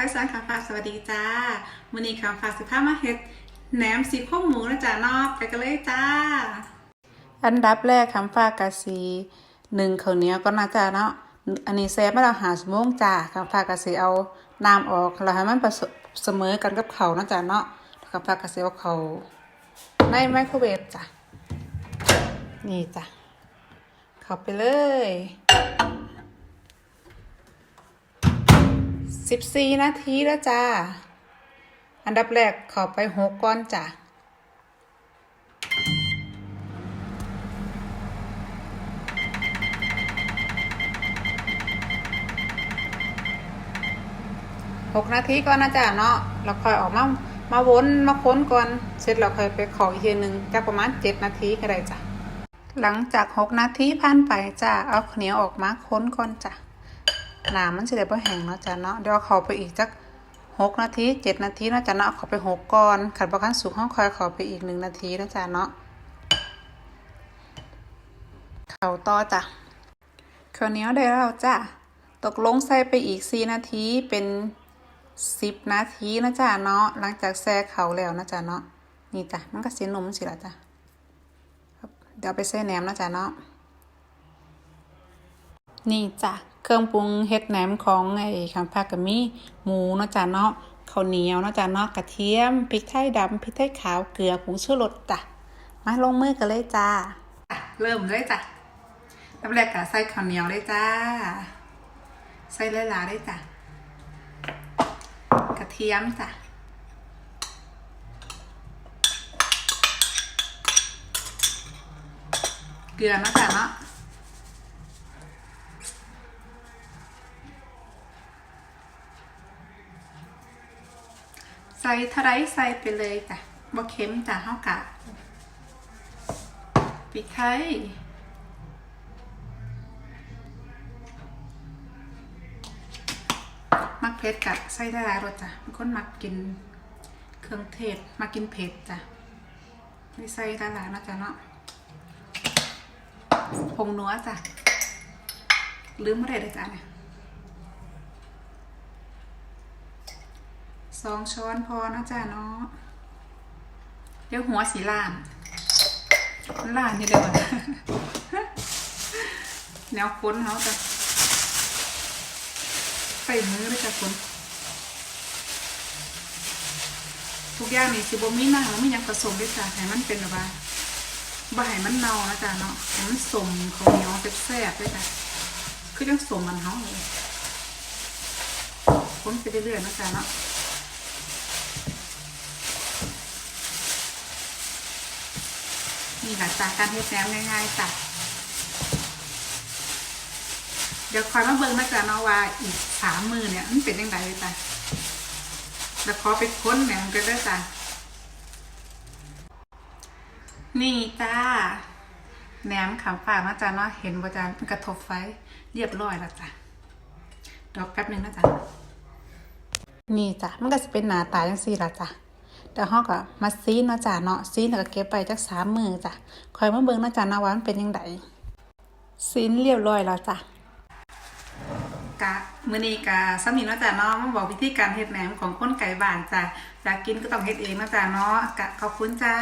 อยสอนคำฝากสวัสดีจ้าวันนี้คำฝากสิบห้ามาเฮ็ดแหนมสีข้าวหมูนะจ๊ะนอกไปกันเลยจ้า อันดับแรกคำฝากกะสีหนึ่งข้าวเหนียวก็น่าจะเนาะอันนี้แซ่บไม่เราหาสมงจ้าคำฝากกะสีเอาน้ำออกแล้วให้มันผสมเสมอกันกับเขานะจ๊ะเนาะคำฝากกะสีเอาเขาในไมโครเวฟจ้ะนี่จ้ะเข้าไปเลย สิบสี่นาทีแล้วจ้า อันดับแรกขอไปหกก้อนจ้ะหกนาทีก่อนนะจ๊ะเนาะเราค่อยออกมามาวนมาค้นก่อน เสร็จเราค่อยไปขออีกทีหนึ่งจากประมาณเจ็ดนาทีก็ได้จ้ะหลังจากหกนาทีผ่านไปจ้ะเอาเหนียวออกมาค้นก่อนจ้ะ น้ำมันจะได้บ่แห้งเนาะจ้ะเนาะเดี๋ยวเอาเขาไปอีกจักหกนาทีเจ็ดนาทีเนาะจ้ะเนาะเอาเขาไปหกก่อนขัดประคันสุกห้องคอยเขาไปอีกหนึ่งนาทีเนาะจ้ะเนาะเขาต่อจ้ะข้าวเหนียวได้แล้วจ้ะตกลงใส่ไปอีกสี่นาทีเป็นสิบนาทีนะจ้ะเนาะหลังจากแซ่เขาแล้วนะจ้ะเนาะนี่จ้ะมันก็เสียนมสิละจ้ะเดี๋ยวไปใส่แหนมนะจ้ะเนาะนี่จ้ะ เครื่องปรุงเฮ็ดแหนมของไอ้คำพากกะมีหมูเนาะจ้ะเนาะข้าวเหนียวเนาะจ้ะเนาะกระเทียมพริกไทยดำพริกไทยขาวเกลือผงชูรสจ้ะมาลงมือกันเลยจ้าเริ่มเลยจ้ะลำแรกกะใส่ข้าวเหนียวเลยจ้า ใส่หลายๆเลยจ้ะกระเทียมจ้ะเกลือเนาะจ้ะเนาะ ใส่เทาไรใส่ไปเลยจ้ะบ่เค็มจ้ะเฮากะพริกไทยมักเผ็ดกะใส่ได้หลายรสจ้ะบางคนมักกินเครื่องเทศมักกินเผ็ดจ้ะไม่ใส่ได้หลายนะจ๊ะเนาะผงนัวจ้ะลืมไม่ได้เลยจ้ะเนี่ย สองช้อนพอนะจ๊ะเนาะเดี๋ยวหัวสีล่านล่านนี่เดียวแนวค้นเขาจ้ะใส่มือเลยจ้ะคนทุกอย่างนี่สิบมีหน้ามันมียังผสมด้วยจ้ะให้มันเป็นแบบว่าบ่ให้มันเน่านะจ๊ะเนาะให้มันสมเขาเหนียวแซ่บๆด้วยจ้ะคือจังสมมันเขาเลยค้นไปเรื่อยๆนะจ๊ะเนาะ นี่หลังจากการเฮ็ดแหนมง่ายๆจ้ะเดี๋ยวคอยมาเบิ่งนะจ๊ะเนาะว่าอีกสามมือเนี่ยมันเป็นยังไงจ้ะแล้วขอไปค้นแหนมกันด้จ้ะนี่จ้าแหนมขาวฝากนะจ๊ะเนาะเห็นบ่จ้ะมันกระทบไฟเรียบร้อยแล้วจ้ะเดี๋ยวแป๊บหนึงนะจ๊ะนี่จ้ะมันก็จะเป็นหนาตาจังซี่ละจ้ะ แต่เฮาก็มาซีนเนาะจ้ะเนาะซีนแล้วก็เก็บไปจักสามมือจ้ะคอยมาเบิ่งเนาะจ้ะนาะว่ามันเป็นยังไงซีนเรียบร้อยแล้วจ้ะกะมื้อนี้กะสามีเนาะจ้ะเนาะมาบอกวิธีการเฮ็ดแหนมของคนไก่บ้านจ้ะอยากกินก็ต้องเฮ็ดเองเนาะจ้ะเนาะกะขอบคุณจ้า